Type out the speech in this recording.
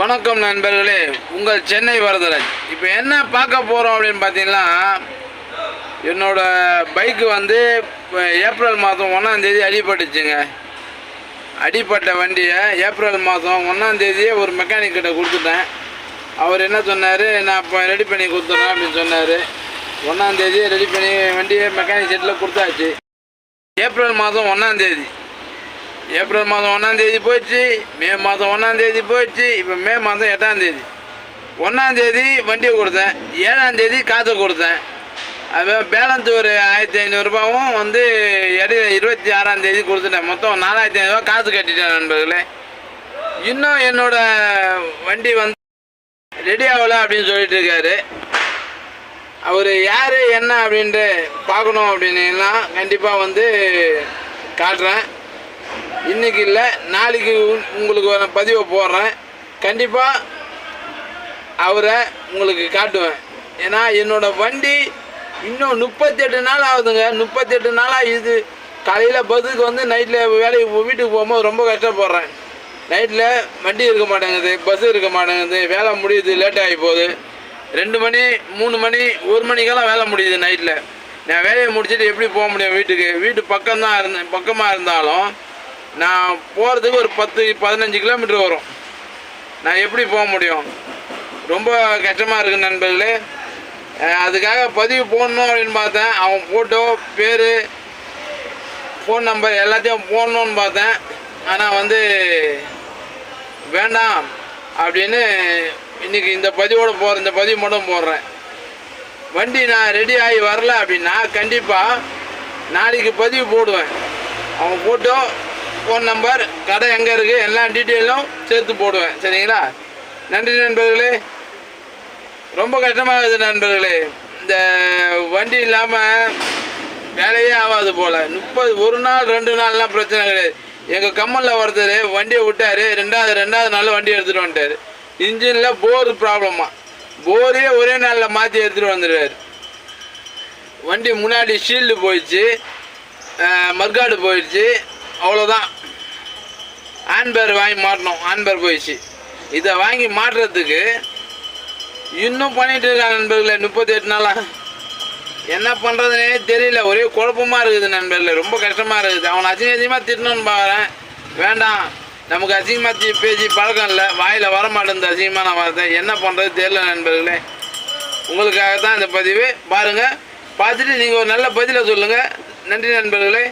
வணக்கம் நண்பர்களே. உங்கள் சென்னை வரதராஜ். இப்போ என்ன பார்க்க போகிறோம் அப்படின்னு பார்த்தீங்கன்னா என்னோட பைக்கு வந்து இப்போ ஏப்ரல் மாதம் ஒன்றாந்தேதி அடிபட்டுச்சுங்க. அடிப்பட்ட வண்டியை ஏப்ரல் மாதம் ஒன்றாந்தேதியே ஒரு மெக்கானிக் கிட்ட கொடுத்துட்டேன். அவர் என்ன சொன்னார்? நான் இப்போ ரெடி பண்ணி கொடுத்துட்றேன் அப்படின்னு சொன்னார். ஒன்றாந்தேதி ரெடி பண்ணி வண்டியை மெக்கானிக் செட்டில் கொடுத்தாச்சு. ஏப்ரல் மாதம் ஒன்றாந்தேதி ஏப்ரல் மாதம் ஒன்றாந்தேதி போயிடுச்சு மே மாதம் ஒன்றாந்தேதி போயிடுச்சு இப்போ மே மாதம் எட்டாந்தேதி ஒன்றாந்தேதி வண்டியை கொடுத்தேன் ஏழாந்தேதி காசை கொடுத்தேன். அது பேலன்ஸ் ஒரு ஆயிரத்தி ஐநூறுரூபாவும் வந்து இடையில இருபத்தி ஆறாந்தேதி கொடுத்துட்டேன். மொத்தம் நாலாயிரத்தி ஐநூறுரூவா காசு கட்டிட்டேன் நண்பர்களே. இன்னும் என்னோட வண்டி வந்து ரெடி ஆகலை அப்படின்னு சொல்லிட்டு இருக்காரு. அவர் யார் என்ன அப்படின்ட்டு பார்க்கணும் அப்படின்னா கண்டிப்பாக வந்து காட்டுறேன். இன்னைக்கு இல்லை நாளைக்கு உங்களுக்கு நான் பதிவை போடுறேன். கண்டிப்பாக அவரை உங்களுக்கு காட்டுவேன். ஏன்னா என்னோட வண்டி இன்னும் முப்பத்தெட்டு நாள் ஆகுதுங்க. முப்பத்தெட்டு நாளாக இது காலையில் பஸ்ஸுக்கு வந்து நைட்டில் வேலைக்கு வீட்டுக்கு போகும்போது ரொம்ப கஷ்டப்படுறேன். நைட்டில் வண்டி இருக்க மாட்டேங்குது பஸ் இருக்க மாட்டேங்குது வேலை முடியுது லேட் ஆகி போகுது. ரெண்டு மணி மூணு மணி ஒரு மணிக்கெல்லாம் வேலை முடியுது நைட்டில் நான் வேலையை முடிச்சுட்டு எப்படி போக முடியும் வீட்டுக்கு? வீட்டு பக்கம்தான் இருந்தேன் பக்கமாக இருந்தாலும் நான் போகிறதுக்கு ஒரு பத்து பதினஞ்சு கிலோமீட்டர் வரும். நான் எப்படி போக முடியும்? ரொம்ப கஷ்டமாக இருக்குது நண்பர்களே. அதுக்காக பதிவு போடணும் அப்படின்னு பார்த்தேன். அவன் ஃபோட்டோ பேர் ஃபோன் நம்பர் எல்லாத்தையும் போடணும்னு பார்த்தேன். ஆனால் வந்து வேண்டாம் அப்படின்னு இன்றைக்கி இந்த பதிவோடு போகிற இந்த பதிவு மட்டும் போடுறேன். வண்டி நான் ரெடி ஆகி வரல அப்படின்னா கண்டிப்பாக நாளைக்கு பதிவு போடுவேன். அவன் ஃபோட்டோ ஃபோன் நம்பர் கடை எங்கே இருக்குது எல்லா டீட்டெயிலும் சேர்த்து போடுவேன். சரிங்களா? நன்றி நண்பர்களே. ரொம்ப கஷ்டமாகுது நண்பர்களே. இந்த வண்டி இல்லாமல் வேலையே ஆகாது போல். முப்பது ஒரு நாள் ரெண்டு நாள்லாம் பிரச்சனை கிடையாது. எங்கள் கம்மலில் ஒருத்தர் வண்டியை விட்டார். ரெண்டாவது ரெண்டாவது நாள் வண்டி எடுத்துகிட்டு வந்துட்டார். இன்ஜினில் போர் ப்ராப்ளமா போரே ஒரே நாளில் மாற்றி எடுத்துகிட்டு வந்துடுவார் வண்டி முன்னாடி ஷீல்டு போயிடுச்சு. மர்காடு போயிடுச்சு. அவ்வளோதான் ஆன்பேர் வாங்கி மாட்டணும். ஆன்பேர் போயிடுச்சு. இதை வாங்கி மாட்டுறதுக்கு இன்னும் பண்ணிகிட்டு இருக்காங்க நண்பர்களே முப்பத்தி எட்டு நாளாக என்ன பண்ணுறதுனே தெரியல. ஒரே குழப்பமாக இருக்குது நண்பர்களே. ரொம்ப கஷ்டமாக இருக்குது. அவனை அசிங்க அசிங்கமாக திட்டணும்னு பார்க்குறேன் வேண்டாம். நமக்கு அசிங்கமாக தி பேசி பழக்கம் இல்லை. வாயில் வர மாட்டேங்குது அசிங்கமான வார்த்தை. என்ன பண்ணுறது தெரியல நண்பர்களே. உங்களுக்காக தான் இந்த பதிவு. பாருங்கள் பார்த்துட்டு நீங்கள் ஒரு நல்ல பதிலை சொல்லுங்கள் நன்றி நண்பர்களே.